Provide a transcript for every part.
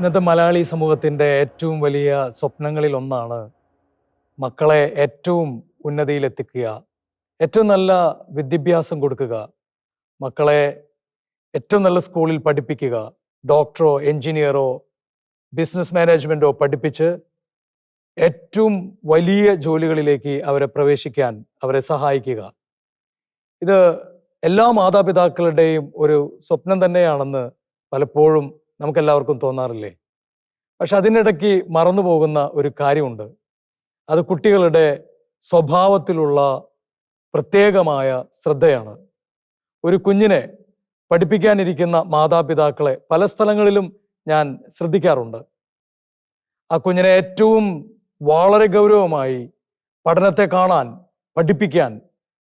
ഇന്നത്തെ മലയാളി സമൂഹത്തിന്റെ ഏറ്റവും വലിയ സ്വപ്നങ്ങളിൽ ഒന്നാണ് മക്കളെ ഏറ്റവും ഉന്നതിയിലെത്തിക്കുക ഏറ്റവും നല്ല വിദ്യാഭ്യാസം കൊടുക്കുക മക്കളെ ഏറ്റവും നല്ല സ്കൂളിൽ പഠിപ്പിക്കുക ഡോക്ടറോ എൻജിനീയറോ ബിസിനസ് മാനേജ്മെന്റോ പഠിപ്പിച്ച് ഏറ്റവും വലിയ ജോലികളിലേക്ക് അവരെ പ്രവേശിക്കാൻ അവരെ സഹായിക്കുക. ഇത് എല്ലാ മാതാപിതാക്കളുടെയും ഒരു സ്വപ്നം തന്നെയാണെന്ന് പലപ്പോഴും നമുക്കെല്ലാവർക്കും തോന്നാറില്ലേ? പക്ഷെ അതിനിടയ്ക്ക് മറന്നു പോകുന്ന ഒരു കാര്യമുണ്ട്. അത് കുട്ടികളുടെ സ്വഭാവത്തിലുള്ള പ്രത്യേകമായ ശ്രദ്ധയാണ്. ഒരു കുഞ്ഞിനെ പഠിപ്പിക്കാനിരിക്കുന്ന മാതാപിതാക്കളെ പല സ്ഥലങ്ങളിലും ഞാൻ ശ്രദ്ധിക്കാറുണ്ട്. ആ കുഞ്ഞിനെ ഏറ്റവും വളരെ ഗൗരവമായി പഠനത്തെ കാണാൻ പഠിപ്പിക്കാൻ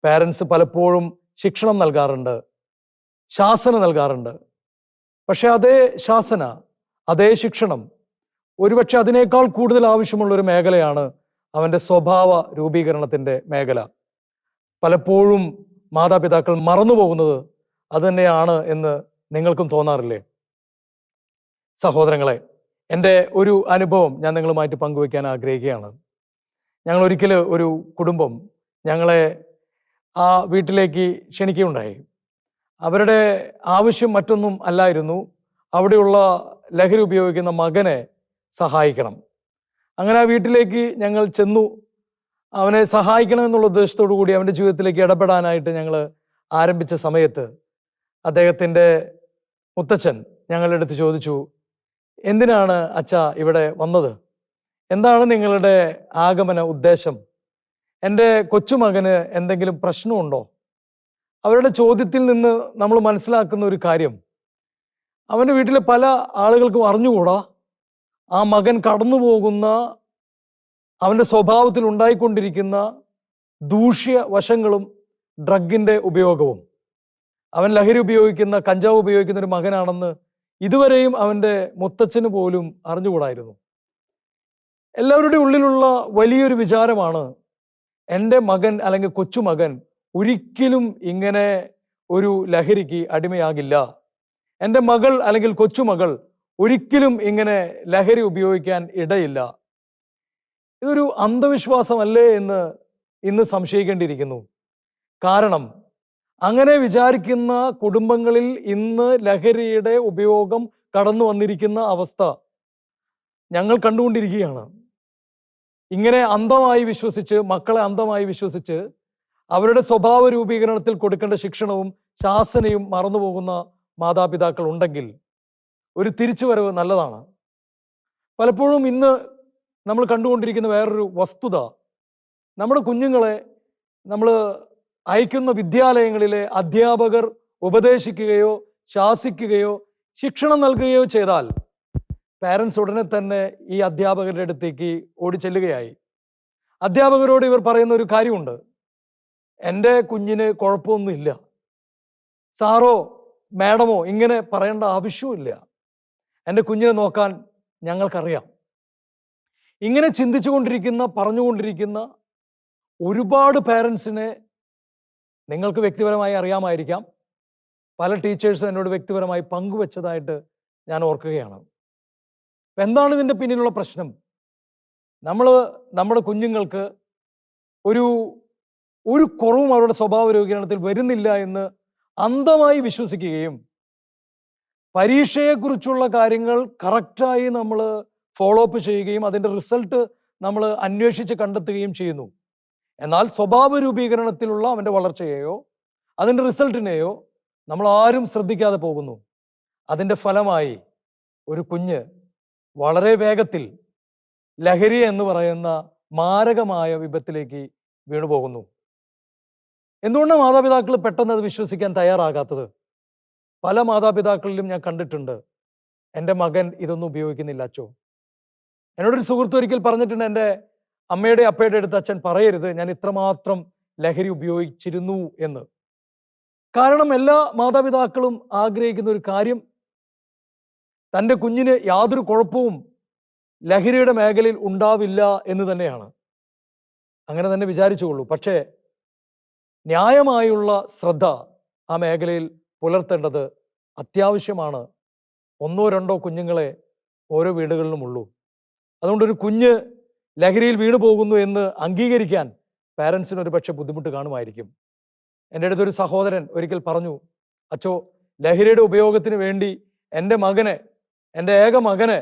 പാരൻസ് പലപ്പോഴും ശിക്ഷണം നൽകാറുണ്ട് ശാസന നൽകാറുണ്ട്. പക്ഷെ അതേ ശാസന അതേ ശിക്ഷണം ഒരുപക്ഷെ അതിനേക്കാൾ കൂടുതൽ ആവശ്യമുള്ള ഒരു മേഖലയാണ് അവന്റെ സ്വഭാവ രൂപീകരണത്തിന്റെ മേഖല. പലപ്പോഴും മാതാപിതാക്കൾ മറന്നു പോകുന്നത് അതുതന്നെയാണ് എന്ന് നിങ്ങൾക്കും തോന്നാറില്ലേ? സഹോദരങ്ങളെ എന്റെ ഒരു അനുഭവം ഞാൻ നിങ്ങളുമായിട്ട് പങ്കുവയ്ക്കാൻ ആഗ്രഹിക്കുകയാണ്. ഞങ്ങൾ ഒരിക്കൽ ഒരു കുടുംബം ഞങ്ങളെ ആ വീട്ടിലേക്ക് ക്ഷണിക്കുകയുണ്ടായി. അവരുടെ ആവശ്യം മറ്റൊന്നും അല്ലായിരുന്നു. അവിടെയുള്ള ലഹരി ഉപയോഗിക്കുന്ന മകനെ സഹായിക്കണം. അങ്ങനെ ആ വീട്ടിലേക്ക് ഞങ്ങൾ ചെന്നു. അവനെ സഹായിക്കണം എന്നുള്ള ഉദ്ദേശത്തോടു കൂടി അവന്റെ ജീവിതത്തിലേക്ക് ഇടപെടാനായിട്ട് ഞങ്ങൾ ആരംഭിച്ച സമയത്ത് അദ്ദേഹത്തിന്റെ മുത്തച്ഛൻ ഞങ്ങളുടെ അടുത്ത് ചോദിച്ചു എന്തിനാണ് അച്ഛ ഇവിടെ വന്നത്? എന്താണ് നിങ്ങളുടെ ആഗമന ഉദ്ദേശം? എന്റെ കൊച്ചുമകന് എന്തെങ്കിലും പ്രശ്നമുണ്ടോ? അവരുടെ ചോദ്യത്തിൽ നിന്ന് നമ്മൾ മനസ്സിലാക്കുന്ന ഒരു കാര്യം. അവന്റെ വീട്ടിലെ പല ആളുകൾക്കും അറിഞ്ഞുകൂടാ. ആ മകൻ കടന്നു പോകുന്ന അവന്റെ സ്വഭാവത്തിൽ ഉണ്ടായിക്കൊണ്ടിരിക്കുന്ന ദൂഷ്യ വശങ്ങളും ഡ്രഗിന്റെ ഉപയോഗവും. അവൻ ലഹരി ഉപയോഗിക്കുന്ന കഞ്ചാവ് ഉപയോഗിക്കുന്ന ഒരു മകനാണെന്ന് ഇതുവരെയും അവന്റെ മുത്തച്ഛന് പോലും അറിഞ്ഞുകൂടായിരുന്നു. എല്ലാവരുടെ ഉള്ളിലുള്ള വലിയൊരു വിചാരമാണ് എന്റെ മകൻ അല്ലെങ്കിൽ കൊച്ചുമകൻ ഒരിക്കലും ഇങ്ങനെ ഒരു ലഹരിക്ക് അടിമയാകില്ല. എന്റെ മകൾ അല്ലെങ്കിൽ കൊച്ചുമകൾ ഒരിക്കലും ഇങ്ങനെ ലഹരി ഉപയോഗിക്കാൻ ഇടയില്ല. ഇതൊരു അന്ധവിശ്വാസമല്ലേ എന്ന് ഇന്ന് സംശയിക്കേണ്ടിയിരിക്കുന്നു. കാരണം അങ്ങനെ വിചാരിക്കുന്ന കുടുംബങ്ങളിൽ ഇന്ന് ലഹരിയുടെ ഉപയോഗം കടന്നു വന്നിരിക്കുന്ന അവസ്ഥ ഞങ്ങൾ കണ്ടുകൊണ്ടിരിക്കുകയാണ്. ഇങ്ങനെ അന്ധമായി വിശ്വസിച്ച് മക്കളെ അന്ധമായി വിശ്വസിച്ച് അവരുടെ സ്വഭാവ രൂപീകരണത്തിൽ കൊടുക്കേണ്ട ശിക്ഷണവും ശാസനയും മറന്നുപോകുന്ന മാതാപിതാക്കൾ ഉണ്ടെങ്കിൽ ഒരു തിരിച്ചുവരവ് നല്ലതാണ്. പലപ്പോഴും ഇന്ന് നമ്മൾ കണ്ടുകൊണ്ടിരിക്കുന്ന വേറൊരു വസ്തുത നമ്മുടെ കുഞ്ഞുങ്ങളെ നമ്മൾ അയക്കുന്ന വിദ്യാലയങ്ങളിലെ അധ്യാപകർ ഉപദേശിക്കുകയോ ശാസിക്കുകയോ ശിക്ഷണം നൽകുകയോ ചെയ്താൽ പാരൻസ് ഉടനെ തന്നെ ഈ അധ്യാപകരുടെ അടുത്തേക്ക് ഓടിച്ചെല്ലുകയായി. അധ്യാപകരോട് ഇവർ പറയുന്ന ഒരു കാര്യമുണ്ട്. എന്റെ കുഞ്ഞിന് കുഴപ്പമൊന്നുമില്ല. സാറോ മാഡമോ ഇങ്ങനെ പറയേണ്ട ആവശ്യമില്ല എന്റെ കുഞ്ഞിനെ നോക്കാൻ ഞങ്ങൾക്കറിയാം. ഇങ്ങനെ ചിന്തിച്ചുകൊണ്ടിരിക്കുന്ന പറഞ്ഞുകൊണ്ടിരിക്കുന്ന ഒരുപാട് പേരൻസിനെ നിങ്ങൾക്ക് വ്യക്തിപരമായി അറിയാമായിരിക്കാം. പല ടീച്ചേഴ്സും എന്നോട് വ്യക്തിപരമായി പങ്കുവെച്ചതായിട്ട് ഞാൻ ഓർക്കുകയാണ്. അപ്പം എന്താണ് ഇതിന്റെ പിന്നിലുള്ള പ്രശ്നം? നമ്മൾ നമ്മുടെ കുഞ്ഞുങ്ങൾക്ക് ഒരു ഒരു കുറവും അവരുടെ സ്വഭാവ രൂപീകരണത്തിൽ വരുന്നില്ല എന്ന് അന്ധമായി വിശ്വസിക്കുകയും പരീക്ഷയെക്കുറിച്ചുള്ള കാര്യങ്ങൾ കറക്റ്റായി നമ്മൾ ഫോളോ അപ്പ് ചെയ്യുകയും അതിന്റെ റിസൾട്ട് നമ്മൾ അന്വേഷിച്ച് കണ്ടെത്തുകയും ചെയ്യുന്നു. എന്നാൽ സ്വഭാവ രൂപീകരണത്തിലുള്ള അവന്റെ വളർച്ചയെയോ അതിന്റെ റിസൾട്ടിനെയോ നമ്മൾ ആരും ശ്രദ്ധിക്കാതെ പോകുന്നു. അതിന്റെ ഫലമായി ഒരു കുഞ്ഞ് വളരെ വേഗത്തിൽ ലഹരി എന്ന് പറയുന്ന മാരകമായ വിപത്തിലേക്ക് വീണുപോകുന്നു. എന്തുകൊണ്ടാണ് മാതാപിതാക്കൾ പെട്ടെന്ന് അത് വിശ്വസിക്കാൻ തയ്യാറാകാത്തത്? പല മാതാപിതാക്കളിലും ഞാൻ കണ്ടിട്ടുണ്ട്. എന്റെ മകൻ ഇതൊന്നും ഉപയോഗിക്കുന്നില്ല അച്ചോ. എന്നോടൊരു സുഹൃത്ത് ഒരിക്കൽ പറഞ്ഞിട്ടുണ്ട് എന്റെ അമ്മയുടെ അപ്പയുടെ അടുത്ത് അച്ഛൻ പറയരുത് ഞാൻ ഇത്രമാത്രം ലഹരി ഉപയോഗിച്ചിരുന്നു എന്ന്. കാരണം എല്ലാ മാതാപിതാക്കളും ആഗ്രഹിക്കുന്ന ഒരു കാര്യം തന്റെ കുഞ്ഞിന് യാതൊരു കുഴപ്പവും ലഹരിയുടെ മേഖലയിൽ ഉണ്ടാവില്ല എന്ന് തന്നെയാണ്. അങ്ങനെ തന്നെ വിചാരിച്ചുകൊള്ളൂ. പക്ഷേ ന്യായമായുള്ള ശ്രദ്ധ ആ മേഖലയിൽ പുലർത്തേണ്ടത് അത്യാവശ്യമാണ്. ഒന്നോ രണ്ടോ കുഞ്ഞുങ്ങളെ ഓരോ വീടുകളിലുമുള്ളൂ അതുകൊണ്ട് ഒരു കുഞ്ഞ് ലഹരിയിൽ വീണു പോകുന്നു എന്ന് അംഗീകരിക്കാൻ പാരൻസിന് ഒരു പക്ഷെ ബുദ്ധിമുട്ട് കാണുമായിരിക്കും. എന്റെ അടുത്തൊരു സഹോദരൻ ഒരിക്കൽ പറഞ്ഞു അച്ചോ ലഹരിയുടെ ഉപയോഗത്തിന് വേണ്ടി എന്റെ മകനെ എന്റെ ഏക മകനെ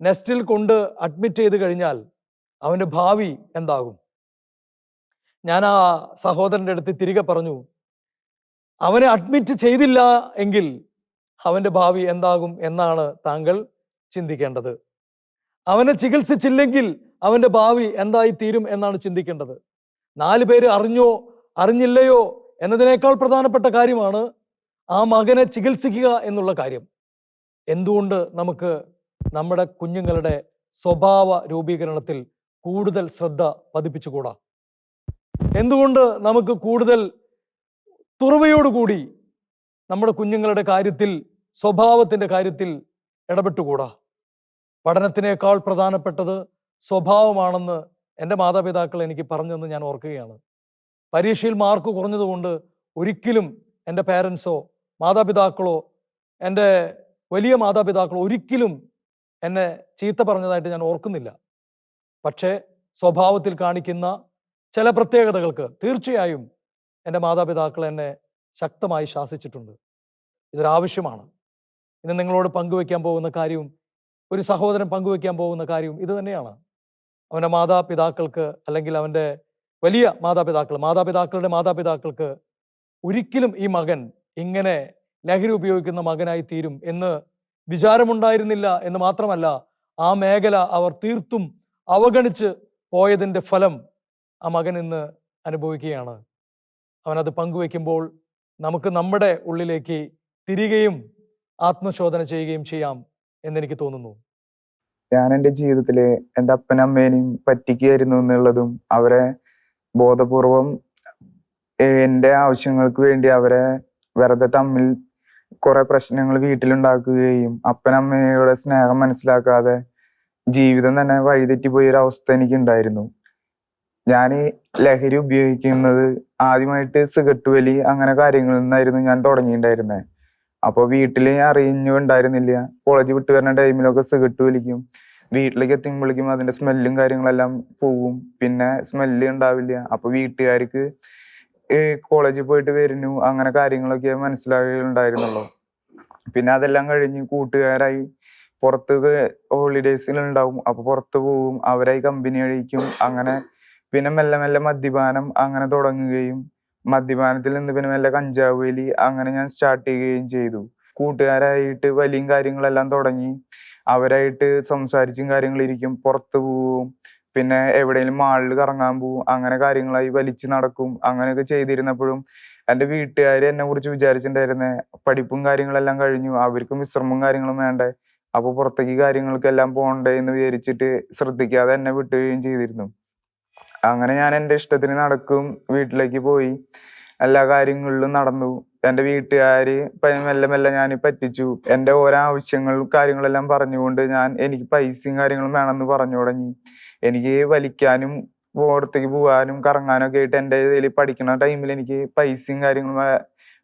നെസ്റ്റിൽ കൊണ്ട് അഡ്മിറ്റ് ചെയ്ത് കഴിഞ്ഞാൽ അവന്റെ ഭാവി എന്താകും? ഞാൻ ആ സഹോദരന്റെ അടുത്ത് തിരികെ പറഞ്ഞു അവനെ അഡ്മിറ്റ് ചെയ്തില്ല എങ്കിൽ അവന്റെ ഭാവി എന്താകും എന്നാണ് താങ്കൾ ചിന്തിക്കേണ്ടത്. അവനെ ചികിത്സിച്ചില്ലെങ്കിൽ അവന്റെ ഭാവി എന്തായി തീരും എന്നാണ് ചിന്തിക്കേണ്ടത്. നാല് പേര് അറിഞ്ഞോ അറിഞ്ഞില്ലയോ എന്നതിനേക്കാൾ പ്രധാനപ്പെട്ട കാര്യമാണ് ആ മകനെ ചികിത്സിക്കുക എന്നുള്ള കാര്യം. എന്തുകൊണ്ട് നമുക്ക് നമ്മുടെ കുഞ്ഞുങ്ങളുടെ സ്വഭാവ രൂപീകരണത്തിൽ കൂടുതൽ ശ്രദ്ധ പതിപ്പിച്ചുകൂടാ? എന്തുകൊണ്ട് നമുക്ക് കൂടുതൽ തുറവയോടുകൂടി നമ്മുടെ കുഞ്ഞുങ്ങളുടെ കാര്യത്തിൽ സ്വഭാവത്തിന്റെ കാര്യത്തിൽ ഇടപെട്ടുകൂടാ? പഠനത്തിനേക്കാൾ പ്രധാനപ്പെട്ടത് സ്വഭാവമാണെന്ന് എന്റെ മാതാപിതാക്കൾ എനിക്ക് പറഞ്ഞെന്ന് ഞാൻ ഓർക്കുകയാണ്. പരീക്ഷയിൽ മാർക്ക് കുറഞ്ഞതുകൊണ്ട് ഒരിക്കലും എന്റെ പേരൻസോ മാതാപിതാക്കളോ എന്റെ വലിയ മാതാപിതാക്കളോ ഒരിക്കലും എന്നെ ചീത്ത പറഞ്ഞതായിട്ട് ഞാൻ ഓർക്കുന്നില്ല. പക്ഷേ സ്വഭാവത്തിൽ കാണിക്കുന്ന ചില പ്രത്യേകതകൾക്ക് തീർച്ചയായും എന്റെ മാതാപിതാക്കൾ എന്നെ ശക്തമായി ശാസിച്ചിട്ടുണ്ട്. ഇതൊരാവശ്യമാണ്. ഇന്ന് നിങ്ങളോട് പങ്കുവെക്കാൻ പോകുന്ന കാര്യവും ഒരു സഹോദരൻ പങ്കുവെക്കാൻ പോകുന്ന കാര്യവും ഇത് തന്നെയാണ്. അവന്റെ മാതാപിതാക്കൾക്ക് അല്ലെങ്കിൽ അവന്റെ വലിയ മാതാപിതാക്കൾ മാതാപിതാക്കളുടെ മാതാപിതാക്കൾക്ക് ഒരിക്കലും ഈ മകൻ ഇങ്ങനെ ലഹരി ഉപയോഗിക്കുന്ന മകനായി തീരും എന്ന് വിചാരമുണ്ടായിരുന്നില്ല എന്ന് മാത്രമല്ല ആ മേഖല അവർ തീർത്തും അവഗണിച്ച് പോയതിന്റെ ഫലം ആ മകൻ ഇന്ന് അനുഭവിക്കുകയാണ്. അവനത് പങ്കുവെക്കുമ്പോൾ നമുക്ക് നമ്മുടെ ഉള്ളിലേക്ക് തിരികെയും ആത്മശോധന ചെയ്യുകയും ചെയ്യാം എന്നെനിക്ക് തോന്നുന്നു. ഞാൻ എന്റെ ജീവിതത്തിൽ എന്റെ അപ്പനമ്മേനെയും പറ്റിക്കുകയായിരുന്നു എന്നുള്ളതും അവരെ ബോധപൂർവം എന്റെ ആവശ്യങ്ങൾക്ക് വേണ്ടി അവരെ വെറുതെ തമ്മിൽ കുറെ പ്രശ്നങ്ങൾ വീട്ടിലുണ്ടാക്കുകയും അപ്പനമ്മയുടെ സ്നേഹം മനസ്സിലാക്കാതെ ജീവിതം തന്നെ വഴിതെറ്റിപ്പോയൊരവസ്ഥ എനിക്കുണ്ടായിരുന്നു. ഞാൻ ലഹരി ഉപയോഗിക്കുന്നത് ആദ്യമായിട്ട് സിഗരറ്റ് വലി അങ്ങനെ കാര്യങ്ങളിൽ നിന്നായിരുന്നു ഞാൻ തുടങ്ങിയിട്ടുണ്ടായിരുന്നത് അപ്പോൾ വീട്ടിൽ അറിഞ്ഞു ഉണ്ടായിരുന്നില്ല. കോളേജ് വിട്ട് വരുന്ന ടൈമിലൊക്കെ സിഗരറ്റ് വലിക്കും. വീട്ടിലേക്ക് എത്തുമ്പോഴേക്കും അതിന്റെ സ്മെല്ലും കാര്യങ്ങളെല്ലാം പോവും. പിന്നെ സ്മെല്ല് ഉണ്ടാവില്ല. അപ്പൊ വീട്ടുകാർക്ക് കോളേജിൽ പോയിട്ട് വരുന്നു. അങ്ങനെ കാര്യങ്ങളൊക്കെ മനസ്സിലാകുന്നുണ്ടായിരുന്നുള്ളു പിന്നെ അതെല്ലാം കഴിഞ്ഞ് കൂട്ടുകാരായി പുറത്ത് ഹോളിഡേയ്സിൽ ഉണ്ടാവും. അപ്പൊ പുറത്ത് പോവും. അവരായി കമ്പനി കഴിക്കും. അങ്ങനെ പിന്നെ മെല്ലെ മെല്ലെ മദ്യപാനം അങ്ങനെ തുടങ്ങുകയും മദ്യപാനത്തിൽ നിന്ന് പിന്നെ മെല്ലെ കഞ്ചാവ് വലി അങ്ങനെ ഞാൻ സ്റ്റാർട്ട് ചെയ്യുകയും ചെയ്തു. കൂട്ടുകാരായിട്ട് വലിയും കാര്യങ്ങളെല്ലാം തുടങ്ങി. അവരായിട്ട് സംസാരിച്ചും കാര്യങ്ങളിരിക്കും പുറത്തു പോവും. പിന്നെ എവിടെയെങ്കിലും മാളിൽ കറങ്ങാൻ പോവും. അങ്ങനെ കാര്യങ്ങളായി വലിച്ചു നടക്കും. അങ്ങനെയൊക്കെ ചെയ്തിരുന്നപ്പോഴും എന്റെ വീട്ടുകാർ എന്നെ കുറിച്ച് വിചാരിച്ചിട്ടുണ്ടായിരുന്നെ പഠിപ്പും കാര്യങ്ങളെല്ലാം കഴിഞ്ഞു. അവർക്കും വിശ്രമവും കാര്യങ്ങളും വേണ്ടേ. അപ്പൊ പുറത്തേക്ക് കാര്യങ്ങൾക്കെല്ലാം പോകണ്ടേ എന്ന് വിചാരിച്ചിട്ട് ശ്രദ്ധിക്കാതെ എന്നെ വിട്ടുകയും ചെയ്തിരുന്നു. അങ്ങനെ ഞാൻ എന്റെ ഇഷ്ടത്തിന് നടക്കും വീട്ടിലേക്ക് പോയി. എല്ലാ കാര്യങ്ങളിലും നടന്നു. എന്റെ വീട്ടുകാര് മെല്ലെ മെല്ലെ ഞാൻ പറ്റിച്ചു. എന്റെ ഓരോ ആവശ്യങ്ങളും കാര്യങ്ങളെല്ലാം പറഞ്ഞുകൊണ്ട് ഞാൻ എനിക്ക് പൈസയും കാര്യങ്ങളും വേണമെന്ന് പറഞ്ഞു തുടങ്ങി. എനിക്ക് വലിക്കാനും പുറത്തേക്ക് പോകാനും കറങ്ങാനും ഒക്കെ ആയിട്ട് എന്റെ ഇതിൽ പഠിക്കുന്ന ടൈമിൽ എനിക്ക് പൈസയും കാര്യങ്ങളും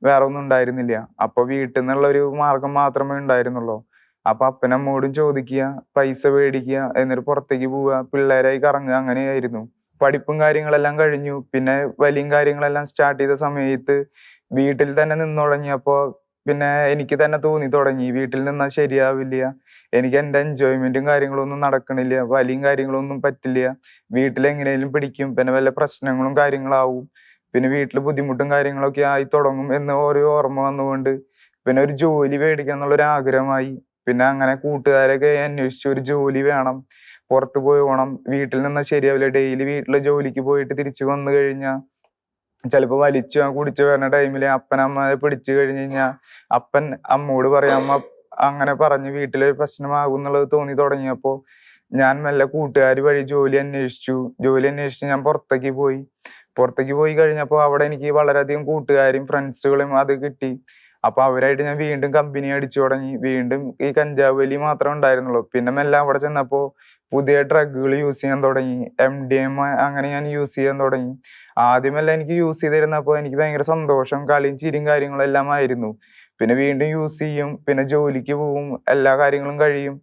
വേറെ ഒന്നും ഉണ്ടായിരുന്നില്ല. അപ്പൊ വീട്ടിൽ നിന്നുള്ള ഒരു മാർഗം മാത്രമേ ഉണ്ടായിരുന്നുള്ളൂ. അപ്പൊ അപ്പനമ്മോടും ചോദിക്കുക പൈസ മേടിക്കുക എന്നിട്ട് പുറത്തേക്ക് പോവുക പിള്ളേരായി കറങ്ങുക അങ്ങനെയായിരുന്നു. പഠിപ്പും കാര്യങ്ങളെല്ലാം കഴിഞ്ഞു. പിന്നെ വലിയും കാര്യങ്ങളെല്ലാം സ്റ്റാർട്ട് ചെയ്ത സമയത്ത് വീട്ടിൽ തന്നെ നിന്ന് തുടങ്ങിയപ്പോ പിന്നെ എനിക്ക് തന്നെ തോന്നി തുടങ്ങി. വീട്ടിൽ നിന്നാൽ ശരിയാവില്ല. എനിക്ക് എന്റെ എൻജോയ്മെന്റും കാര്യങ്ങളൊന്നും നടക്കണില്ല. വലിയും കാര്യങ്ങളൊന്നും പറ്റില്ല. വീട്ടിൽ എങ്ങനെയും പിടിക്കും. പിന്നെ വല്ല പ്രശ്നങ്ങളും കാര്യങ്ങളാവും. പിന്നെ വീട്ടിൽ ബുദ്ധിമുട്ടും കാര്യങ്ങളൊക്കെ ആയി തുടങ്ങും എന്ന് ഓരോ ഓർമ്മ വന്നുകൊണ്ട് പിന്നെ ഒരു ജോലി മേടിക്കണം എന്നുള്ളൊരു ആഗ്രഹമായി പിന്നെ അങ്ങനെ കൂട്ടുകാരൊക്കെ അന്വേഷിച്ചു ഒരു ജോലി വേണം. പുറത്ത് പോയി പോകണം വീട്ടിൽ നിന്നാൽ ശരിയാവില്ല. ഡെയിലി വീട്ടിലെ ജോലിക്ക് പോയിട്ട് തിരിച്ചു വന്നു കഴിഞ്ഞാൽ ചിലപ്പോൾ വലിച്ചു കുടിച്ചു വരുന്ന ടൈമിൽ അപ്പൻ അമ്മയെ പിടിച്ചു കഴിഞ്ഞു കഴിഞ്ഞാൽ അപ്പൻ അമ്മോട് പറയാം അമ്മ അങ്ങനെ പറഞ്ഞ് വീട്ടിൽ പ്രശ്നമാകും എന്നുള്ളത് തോന്നി തുടങ്ങിയപ്പോ ഞാൻ മെല്ലെ കൂട്ടുകാർ വഴി ജോലി അന്വേഷിച്ചു. ജോലി അന്വേഷിച്ച് ഞാൻ പുറത്തേക്ക് പോയി. പുറത്തേക്ക് പോയി കഴിഞ്ഞപ്പോൾ അവിടെ എനിക്ക് വളരെയധികം കൂട്ടുകാരും ഫ്രണ്ട്സുകളും അത് കിട്ടി. അപ്പൊ അവരായിട്ട് ഞാൻ വീണ്ടും കമ്പനി അടിച്ചു തുടങ്ങി. വീണ്ടും ഈ കഞ്ചാവ് വലി മാത്രമേ ഉണ്ടായിരുന്നുള്ളൂ. പിന്നെ എല്ലാം അവിടെ ചെന്നപ്പോ പുതിയ ഡ്രഗുകൾ യൂസ് ചെയ്യാൻ തുടങ്ങി. എം ഡി എം അങ്ങനെ ഞാൻ യൂസ് ചെയ്യാൻ തുടങ്ങി. ആദ്യമെല്ലാം എനിക്ക് യൂസ് ചെയ്തിരുന്നപ്പോൾ എനിക്ക് ഭയങ്കര സന്തോഷം. കളിയും ചിരിയും കാര്യങ്ങളും എല്ലാം ആയിരുന്നു. പിന്നെ വീണ്ടും യൂസ് ചെയ്യും. പിന്നെ ജോലിക്ക് പോവും. എല്ലാ കാര്യങ്ങളും കഴിയും.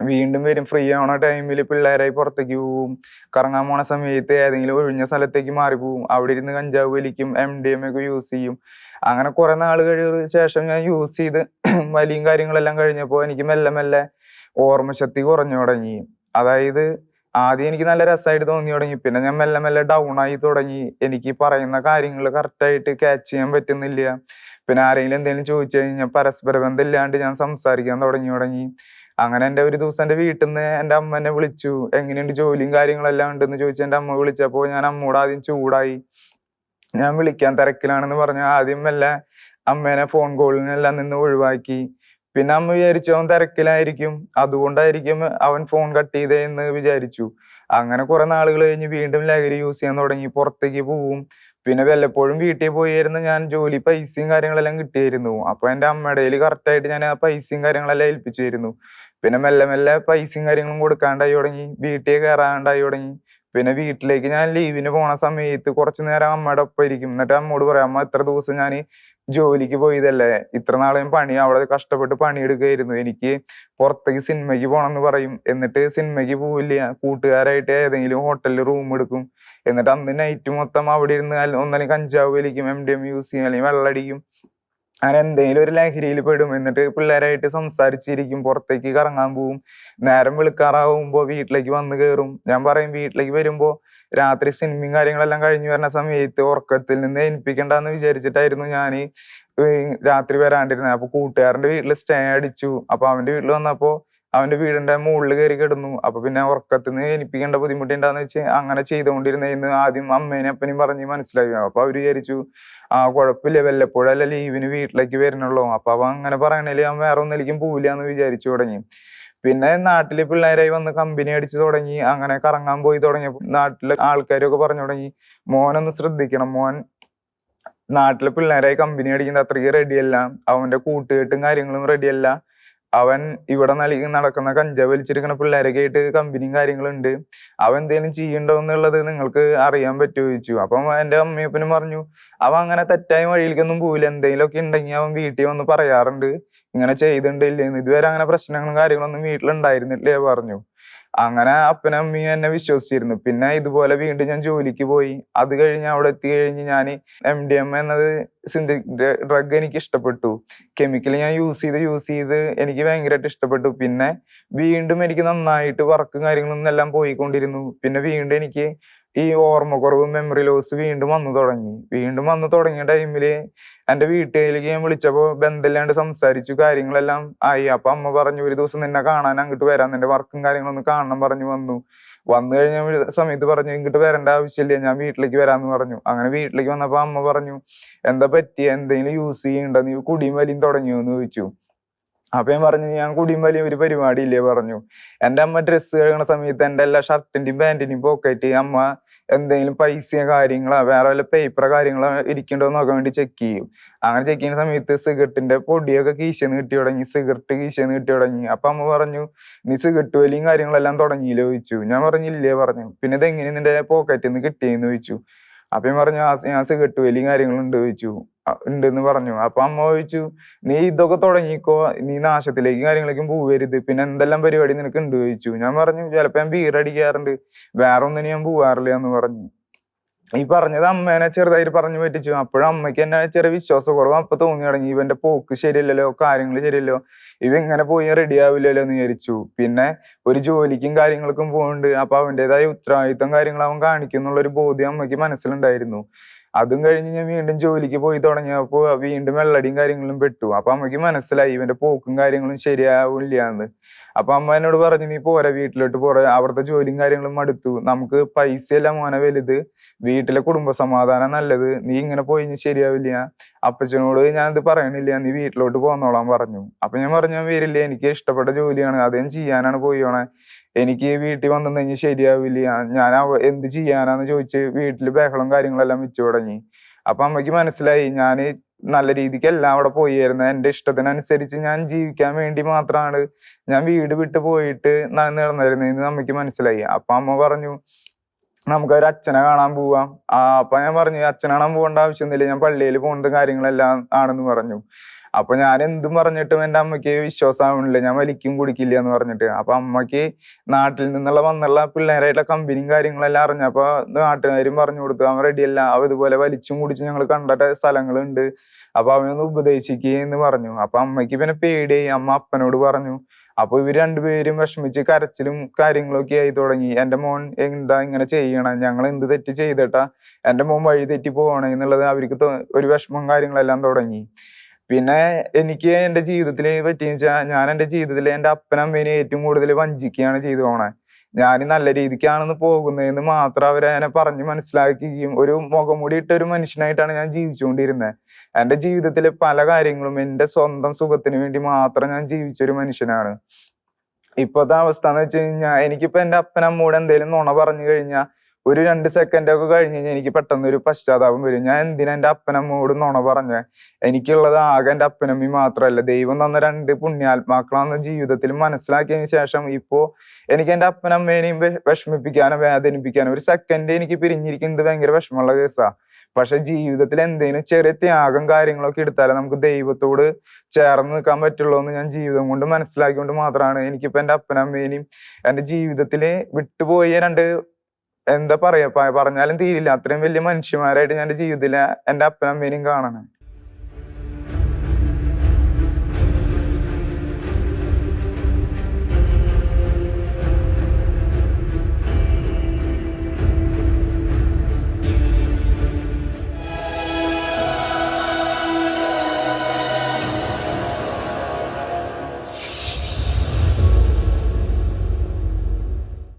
വീണ്ടും വരും. ഫ്രീ ആവണ ടൈമിൽ പിള്ളേരായി പുറത്തേക്ക് പോവും. കറങ്ങാൻ പോണ സമയത്ത് ഏതെങ്കിലും ഒഴിഞ്ഞ സ്ഥലത്തേക്ക് മാറി പോവും അവിടെ ഇരുന്ന് കഞ്ചാവ് വലിക്കും. എം ഡി എം ഒക്കെ യൂസ് ചെയ്യും. അങ്ങനെ കുറെ നാൾ കഴിയ ശേഷം ഞാൻ യൂസ് ചെയ്ത് വലിയും കാര്യങ്ങളെല്ലാം കഴിഞ്ഞപ്പോൾ എനിക്ക് മെല്ലെ മെല്ലെ ഓർമ്മശക്തി കുറഞ്ഞു തുടങ്ങി. അതായത് ആദ്യം എനിക്ക് നല്ല രസമായിട്ട് തോന്നി തുടങ്ങി. പിന്നെ ഞാൻ മെല്ലെ മെല്ലെ ഡൗൺ ആയി തുടങ്ങി. എനിക്ക് പറയുന്ന കാര്യങ്ങൾ കറക്റ്റായിട്ട് ക്യാച്ച് ചെയ്യാൻ പറ്റുന്നില്ല. പിന്നെ ആരെങ്കിലും എന്തെങ്കിലും ചോദിച്ചു കഴിഞ്ഞാൽ പരസ്പര ബന്ധമില്ലാണ്ട് ഞാൻ സംസാരിക്കാൻ തുടങ്ങി തുടങ്ങി. അങ്ങനെ എന്റെ ഒരു ദിവസം എന്റെ വീട്ടിൽ നിന്ന് എന്റെ അമ്മ എന്നെ വിളിച്ചു. എങ്ങനെയുണ്ട് ജോലിയും കാര്യങ്ങളെല്ലാം ഉണ്ടെന്ന് ചോദിച്ചു എന്റെ അമ്മ വിളിച്ചപ്പോൾ ഞാൻ അമ്മയോട് ആദ്യം ചൂടായി. ഞാൻ വിളിക്കാൻ തിരക്കിലാണെന്ന് പറഞ്ഞ. ആദ്യം മെല്ലെ അമ്മേനെ ഫോൺ കോളിനെല്ലാം നിന്ന് ഒഴിവാക്കി. പിന്നെ അമ്മ വിചാരിച്ചു അവൻ തിരക്കിലായിരിക്കും. അതുകൊണ്ടായിരിക്കും അവൻ ഫോൺ കട്ട് ചെയ്തേ എന്ന് വിചാരിച്ചു. അങ്ങനെ കുറെ നാളുകൾ കഴിഞ്ഞ് വീണ്ടും ലഹരി യൂസ് ചെയ്യാൻ തുടങ്ങി. പുറത്തേക്ക് പോവും. പിന്നെ വല്ലപ്പോഴും വീട്ടിൽ പോയിരുന്നു ഞാൻ ജോലി പൈസയും കാര്യങ്ങളെല്ലാം കിട്ടിയിരുന്നു അപ്പൊ എന്റെ അമ്മയുടെ കയ്യിൽ കറക്റ്റ് ആയിട്ട് ഞാൻ ആ പൈസയും കാര്യങ്ങളെല്ലാം ഏൽപ്പിച്ചിരുന്നു പിന്നെ മെല്ലെ മെല്ലെ പൈസയും കാര്യങ്ങളും കൊടുക്കാണ്ടായി തുടങ്ങി. വീട്ടിൽ കയറാണ്ടായി തുടങ്ങി. പിന്നെ വീട്ടിലേക്ക് ഞാൻ ലീവിന് പോണ സമയത്ത് കുറച്ചു നേരം അമ്മയുടെ ഒപ്പം ഇരിക്കും. എന്നിട്ട് അമ്മോട് പറയാം അമ്മ ഇത്ര ദിവസം ഞാൻ ജോലിക്ക് പോയതല്ലേ? ഇത്ര നാളെയും പണി അവിടെ കഷ്ടപ്പെട്ട് പണിയെടുക്കുകയായിരുന്നു. എനിക്ക് പുറത്തേക്ക് സിനിമയ്ക്ക് പോണം എന്ന് പറയും. എന്നിട്ട് സിനിമയ്ക്ക് പോവില്ല. കൂട്ടുകാരായിട്ട് ഏതെങ്കിലും ഹോട്ടലിൽ റൂം എടുക്കും. എന്നിട്ട് അന്ന് നൈറ്റ് മൊത്തം അവിടെ ഇരുന്ന് ഒന്നല്ലെങ്കിൽ കഞ്ചാവ് വലിക്കും എം ഡി എം യൂസ് ചെയ്യും അല്ലെങ്കിൽ വെള്ളടിക്കും അങ്ങനെ എന്തെങ്കിലും ഒരു ലഹരിയിൽ പെടും. എന്നിട്ട് പിള്ളേരായിട്ട് സംസാരിച്ചിരിക്കും പുറത്തേക്ക് കറങ്ങാൻ പോവും. നേരം വെളുക്കാറാവുമ്പോൾ വീട്ടിലേക്ക് വന്ന് കയറും ഞാൻ പറയും വീട്ടിലേക്ക് വരുമ്പോൾ രാത്രി സിനിമയും കാര്യങ്ങളെല്ലാം കഴിഞ്ഞു വരുന്ന സമയത്ത് ഉറക്കത്തിൽ നിന്ന് എനിപ്പിക്കണ്ടെന്ന് വിചാരിച്ചിട്ടായിരുന്നു ഞാൻ രാത്രി വരാണ്ടിരുന്നത്. അപ്പൊ കൂട്ടുകാരന്റെ വീട്ടിൽ സ്റ്റേ അടിച്ചു. അപ്പൊ അവന്റെ വീട്ടിൽ വന്നപ്പോ അവന്റെ വീടിന്റെ മുകളിൽ കയറി കിടന്നു. അപ്പൊ പിന്നെ ഉറക്കത്തിൽ നിന്ന് എനിപ്പിക്കേണ്ട ബുദ്ധിമുട്ടുണ്ടാന്ന് വെച്ച് അങ്ങനെ ചെയ്തുകൊണ്ടിരുന്നതെന്ന് ആദ്യം അമ്മേനെ അപ്പനെയും പറഞ്ഞ് മനസ്സിലായി. അപ്പൊ അവർ വിചാരിച്ചു ആ കുഴപ്പമില്ല. വല്ലപ്പോഴല്ല ലീവിന് വീട്ടിലേക്ക് വരുന്നുള്ളൂ അപ്പൊ അവൻ അങ്ങനെ പറയണേൽ അവൻ വേറെ ഒന്നിലേക്കും പോവില്ല എന്ന് വിചാരിച്ചു തുടങ്ങി. പിന്നെ നാട്ടിലെ പിള്ളേരായി വന്ന് കമ്പനി അടിച്ചു തുടങ്ങി. അങ്ങനെ കറങ്ങാൻ പോയി തുടങ്ങി നാട്ടിലെ ആൾക്കാരൊക്കെ പറഞ്ഞു തുടങ്ങി. മോനൊന്ന് ശ്രദ്ധിക്കണം. മോൻ നാട്ടിലെ പിള്ളേരായി കമ്പനി അടിക്കുന്നത് അത്രയ്ക്ക് റെഡിയല്ല അവന്റെ കൂട്ടുകെട്ടും കാര്യങ്ങളും റെഡിയല്ല അവൻ ഇവിടെ നടക്കുന്ന കഞ്ചാവ് വലിച്ചിരിക്കുന്ന പിള്ളേരൊക്കെ ആയിട്ട് കമ്പനിയും കാര്യങ്ങളും ഉണ്ട് അവൻ എന്തെങ്കിലും ചെയ്യണ്ടോ എന്നുള്ളത് നിങ്ങൾക്ക് അറിയാൻ പറ്റുമോ ചോദിച്ചു. അപ്പം എന്റെ അമ്മയപ്പനും പറഞ്ഞു അവൻ അങ്ങനെ തെറ്റായ വഴിയിലേക്കൊന്നും പോവില്ല. എന്തെങ്കിലുമൊക്കെ ഉണ്ടെങ്കിൽ അവൻ വീട്ടിൽ വന്ന് പറയാറുണ്ട്. ഇങ്ങനെ ചെയ്തിട്ടുണ്ടല്ലേ ഇതുവരെ അങ്ങനെ പ്രശ്നങ്ങളും കാര്യങ്ങളൊന്നും വീട്ടിലുണ്ടായിരുന്നില്ലേ പറഞ്ഞു. അങ്ങനെ അപ്പനും അമ്മയും എന്നെ വിശ്വസിച്ചിരുന്നു. പിന്നെ ഇതുപോലെ വീണ്ടും ഞാൻ ജോലിക്ക് പോയി. അത് കഴിഞ്ഞ് അവിടെ എത്തി കഴിഞ്ഞ് ഞാൻ എം ഡി എം എന്നത് സിന്തറ്റിക് ഡ്രഗ് എനിക്ക് ഇഷ്ടപ്പെട്ടു. കെമിക്കൽ ഞാൻ യൂസ് ചെയ്ത് യൂസ് ചെയ്ത് എനിക്ക് ഭയങ്കരമായിട്ട് ഇഷ്ടപ്പെട്ടു. പിന്നെ വീണ്ടും എനിക്ക് നന്നായിട്ട് വർക്കും കാര്യങ്ങളൊന്നും എല്ലാം പോയിക്കൊണ്ടിരുന്നു. പിന്നെ വീണ്ടും എനിക്ക് ഈ ഓർമ്മക്കുറവ് മെമ്മറി ലോസ് വീണ്ടും വന്നു തുടങ്ങി. വീണ്ടും വന്നു തുടങ്ങിയ ടൈമിൽ എന്റെ വീട്ടിലേക്ക് ഞാൻ വിളിച്ചപ്പോ ബന്ധമില്ലാണ്ട് സംസാരിച്ചു കാര്യങ്ങളെല്ലാം ആയി. അപ്പൊ അമ്മ പറഞ്ഞു ഒരു ദിവസം നിന്നെ കാണാൻ അങ്ങോട്ട് വരാം. നിന്റെ വർക്കും കാര്യങ്ങളൊന്നും കാണണം പറഞ്ഞു വന്നു. വന്നു കഴിഞ്ഞ സമയത്ത് പറഞ്ഞു ഇങ്ങോട്ട് വരേണ്ട ആവശ്യമില്ല. ഞാൻ വീട്ടിലേക്ക് വരാന്ന് പറഞ്ഞു. അങ്ങനെ വീട്ടിലേക്ക് വന്നപ്പോ അമ്മ പറഞ്ഞു എന്താ പറ്റിയ? എന്തെങ്കിലും യൂസ് ചെയ്യണ്ട. നീ കുടിയും വലിയും തുടങ്ങിയോ എന്ന് ചോദിച്ചു. അപ്പൊ ഞാൻ പറഞ്ഞു ഞാൻ കുടിയും വലിയ ഒരു പരിപാടി ഇല്ലേ പറഞ്ഞു. എന്റെ അമ്മ ഡ്രസ്സ് കഴുകുന്ന സമയത്ത് എന്റെ എല്ലാ ഷർട്ടിന്റെയും പാന്റിന്റെയും പോക്കറ്റ് അമ്മ എന്തെങ്കിലും പൈസയോ കാര്യങ്ങളോ വേറെ വല്ല പേപ്പറോ കാര്യങ്ങളോ ഇരിക്കണ്ടോ നോക്കാൻ വേണ്ടി ചെക്ക് ചെയ്യും. അങ്ങനെ ചെക്ക് ചെയ്യുന്ന സമയത്ത് സിഗരറ്റിന്റെ പൊടിയൊക്കെ കീശന്ന് കിട്ടി തുടങ്ങി സിഗരറ്റ് കീശന്ന് കിട്ടി തുടങ്ങി. അപ്പൊ അമ്മ പറഞ്ഞു നീ സിഗരറ്റ് വലിയും കാര്യങ്ങളെല്ലാം തുടങ്ങിയില്ല? ചോദിച്ചു. ഞാൻ പറഞ്ഞില്ലേ പറഞ്ഞു. പിന്നെ ഇതെങ്ങനെ നിന്റെ പോക്കറ്റിൽ നിന്ന് കിട്ടിയെന്ന് ചോദിച്ചു. അപ്പൊ പറഞ്ഞു "ആ, ഞാൻ സിഗരറ്റ് വലിയും കാര്യങ്ങളുണ്ട് ചോദിച്ചു. "ആ, ഉണ്ടെന്ന് പറഞ്ഞു. അപ്പൊ അമ്മ ചോദിച്ചു നീ ഇതൊക്കെ തുടങ്ങിക്കോ. നീ നാശത്തിലേക്കും കാര്യങ്ങളിലേക്കും പോവരുത്. പിന്നെ എന്തെല്ലാം പരിപാടി നിനക്ക് ഉണ്ട് ചോദിച്ചു. ഞാൻ പറഞ്ഞു ചിലപ്പോ ഞാൻ ബീറടിക്കാറുണ്ട് വേറെ ഒന്നിനും ഞാൻ പോവാറില്ല എന്ന് പറഞ്ഞു. ഈ പറഞ്ഞത് അമ്മേനെ ചെറുതായിട്ട് പറഞ്ഞു പറ്റിച്ചു. അപ്പോഴും അമ്മയ്ക്ക് എന്നെ ചെറിയ വിശ്വാസക്കുറവ് അപ്പൊ തോന്നി തുടങ്ങി. ഇവന്റെ പോക്ക് ശരിയല്ലല്ലോ? കാര്യങ്ങൾ ശരിയല്ലോ? ഇവ ഇങ്ങനെ പോയി റെഡി ആവില്ലല്ലോ? എന്ന് വിചാരിച്ചു. പിന്നെ ഒരു ജോലിക്കും കാര്യങ്ങൾക്കും പോകുന്നുണ്ട് അപ്പൊ അവന്റേതായ ഉത്തരവാദിത്തം കാര്യങ്ങൾ അവൻ കാണിക്കുന്നുള്ള ഒരു ബോധ്യം അമ്മയ്ക്ക് മനസ്സിലുണ്ടായിരുന്നു. അതും കഴിഞ്ഞ് ഞാൻ വീണ്ടും ജോലിക്ക് പോയി തുടങ്ങിയപ്പോ വീണ്ടും വെള്ളടിയും കാര്യങ്ങളും പെട്ടു. അപ്പൊ അമ്മയ്ക്ക് മനസ്സിലായി ഇവന്റെ പോക്കും കാര്യങ്ങളും ശരിയാവില്ല എന്ന് അപ്പൊ അമ്മ എന്നോട് പറഞ്ഞു നീ പോരാ വീട്ടിലോട്ട് പോരാ. അവിടുത്തെ ജോലിയും കാര്യങ്ങളും മടുത്തു. നമുക്ക് പൈസയല്ല മോനെ വലുത്. വീട്ടിലെ കുടുംബ സമാധാനം നല്ലത്. നീ ഇങ്ങനെ പോയി ഇനി ശരിയാവില്ല. അപ്പച്ചനോട് ഞാൻ ഇത് പറയണില്ല. നീ വീട്ടിലോട്ട് പോന്നോളാൻ പറഞ്ഞു. അപ്പൊ ഞാൻ പറഞ്ഞു ഞാൻ വരില്ല. എനിക്ക് ഇഷ്ടപ്പെട്ട ജോലിയാണ്. അത് ഞാൻ ചെയ്യാനാണ് പോയോണെ എനിക്ക് വീട്ടിൽ വന്നു കഴിഞ്ഞാൽ ശരിയാവില്ല. ഞാൻ എന്ത് ചെയ്യാനാന്ന് ചോദിച്ച് വീട്ടിൽ ബഹളം കാര്യങ്ങളെല്ലാം വെച്ചു തുടങ്ങി. അപ്പൊ അമ്മയ്ക്ക് മനസ്സിലായി. ഞാൻ നല്ല രീതിക്ക് എല്ലാം അവിടെ പോയിരുന്നു എന്റെ ഇഷ്ടത്തിനനുസരിച്ച് ഞാൻ ജീവിക്കാൻ വേണ്ടി മാത്രമാണ് ഞാൻ വീട് വിട്ട് പോയിട്ട് നടന്നിരുന്നതെന്ന് അമ്മയ്ക്ക് മനസ്സിലായി. അപ്പൊ അമ്മ പറഞ്ഞു നമുക്കൊരു അച്ഛനെ കാണാൻ പോവാം. ആ അപ്പൊ ഞാൻ പറഞ്ഞു അച്ഛനെ കാണാൻ പോകേണ്ട ആവശ്യമൊന്നുമില്ല. ഞാൻ പള്ളിയിൽ പോകുന്നത് കാര്യങ്ങളെല്ലാം ആണെന്ന് പറഞ്ഞു. അപ്പൊ ഞാൻ എന്തും പറഞ്ഞിട്ടും എന്റെ അമ്മയ്ക്ക് വിശ്വാസമാവണില്ല. ഞാൻ വലിക്കും കുടിക്കില്ല എന്ന് പറഞ്ഞിട്ട്. അപ്പൊ അമ്മയ്ക്ക് നാട്ടിൽ നിന്നുള്ള വന്നുള്ള പിള്ളേരായിട്ടുള്ള കമ്പനിയും കാര്യങ്ങളെല്ലാം അറിഞ്ഞപ്പോ നാട്ടുകാരും പറഞ്ഞു കൊടുത്തു. അവൻ റെഡിയല്ല അവ ഇതുപോലെ വലിച്ചും കുടിച്ചും ഞങ്ങൾ കണ്ടിട്ട് സ്ഥലങ്ങളുണ്ട്. അപ്പൊ അവനൊന്ന് ഉപദേശിക്കുക എന്ന് പറഞ്ഞു. അപ്പൊ അമ്മയ്ക്ക് പിന്നെ പേടിയായി. അമ്മ അപ്പനോട് പറഞ്ഞു. അപ്പൊ ഇവർ രണ്ടുപേരും വിഷമിച്ച് കരച്ചിലും കാര്യങ്ങളൊക്കെ ആയി തുടങ്ങി. എന്റെ മോൻ എന്താ ഇങ്ങനെ ചെയ്യണം? ഞങ്ങൾ എന്ത് തെറ്റ് ചെയ്തിട്ടാ? എന്റെ മോൻ വഴി തെറ്റി പോകണേ? എന്നുള്ളത് അവർക്ക് ഒരു വിഷമം കാര്യങ്ങളെല്ലാം തുടങ്ങി. പിന്നെ എനിക്ക് എന്റെ ജീവിതത്തിൽ പറ്റിയെന്ന് വെച്ചാൽ ഞാൻ എന്റെ ജീവിതത്തിൽ എന്റെ അപ്പനമ്മേനെ ഏറ്റവും കൂടുതൽ വഞ്ചിക്കുകയാണ് ചെയ്തു പോണേ ഞാൻ നല്ല രീതിക്കാണെന്ന് പോകുന്നതെന്ന് മാത്രം അവരെ എന്നെ പറഞ്ഞ് മനസ്സിലാക്കുകയും ഒരു മുഖംമൂടി ഇട്ട ഒരു മനുഷ്യനായിട്ടാണ് ഞാൻ ജീവിച്ചുകൊണ്ടിരുന്നത് എന്റെ ജീവിതത്തിലെ പല കാര്യങ്ങളും എന്റെ സ്വന്തം സുഖത്തിന് വേണ്ടി മാത്രം ഞാൻ ജീവിച്ച ഒരു മനുഷ്യനാണ്. ഇപ്പോഴത്തെ അവസ്ഥ എന്ന് വെച്ച് കഴിഞ്ഞാൽ എനിക്കിപ്പോ എന്റെ അപ്പനമ്മോട് എന്തെങ്കിലും നുണ പറഞ്ഞു കഴിഞ്ഞാൽ ഒരു രണ്ട് സെക്കൻഡ് ഒക്കെ കഴിഞ്ഞ് കഴിഞ്ഞാൽ എനിക്ക് പെട്ടെന്ന് ഒരു പശ്ചാത്താപം വരും. ഞാൻ എന്തിനാ എന്റെ അപ്പനമ്മോട് നുണ പറഞ്ഞ? എനിക്കുള്ളത് ആകെ എന്റെ അപ്പനമ്മി മാത്രമല്ല. ദൈവം തന്ന രണ്ട് പുണ്യാത്മാക്കളാന്ന് ജീവിതത്തിൽ മനസ്സിലാക്കിയതിന് ശേഷം ഇപ്പോ എനിക്ക് എന്റെ അപ്പനമ്മേനെയും വിഷമിപ്പിക്കാനോ വേദനിപ്പിക്കാനോ ഒരു സെക്കൻഡ് എനിക്ക് പിരിഞ്ഞിരിക്കുന്നത് ഭയങ്കര വിഷമമുള്ള കേസാ പക്ഷെ ജീവിതത്തിൽ എന്തെങ്കിലും ചെറിയ ത്യാഗം കാര്യങ്ങളൊക്കെ എടുത്താലേ നമുക്ക് ദൈവത്തോട് ചേർന്ന് നിൽക്കാൻ പറ്റുള്ളൂ എന്ന് ഞാൻ ജീവിതം കൊണ്ട് മനസ്സിലാക്കിക്കൊണ്ട് മാത്രമാണ് എനിക്കിപ്പോ എന്റെ അപ്പനമ്മേനെയും എന്റെ ജീവിതത്തിൽ വിട്ടുപോയ രണ്ട് എന്താ പറയാ പറഞ്ഞാലും തീരില്ല. അത്രയും വലിയ മനുഷ്യന്മാരായിട്ട് ഞാൻ എന്റെ എന്റെ അപ്പനമ്മേനെയും കാണണം.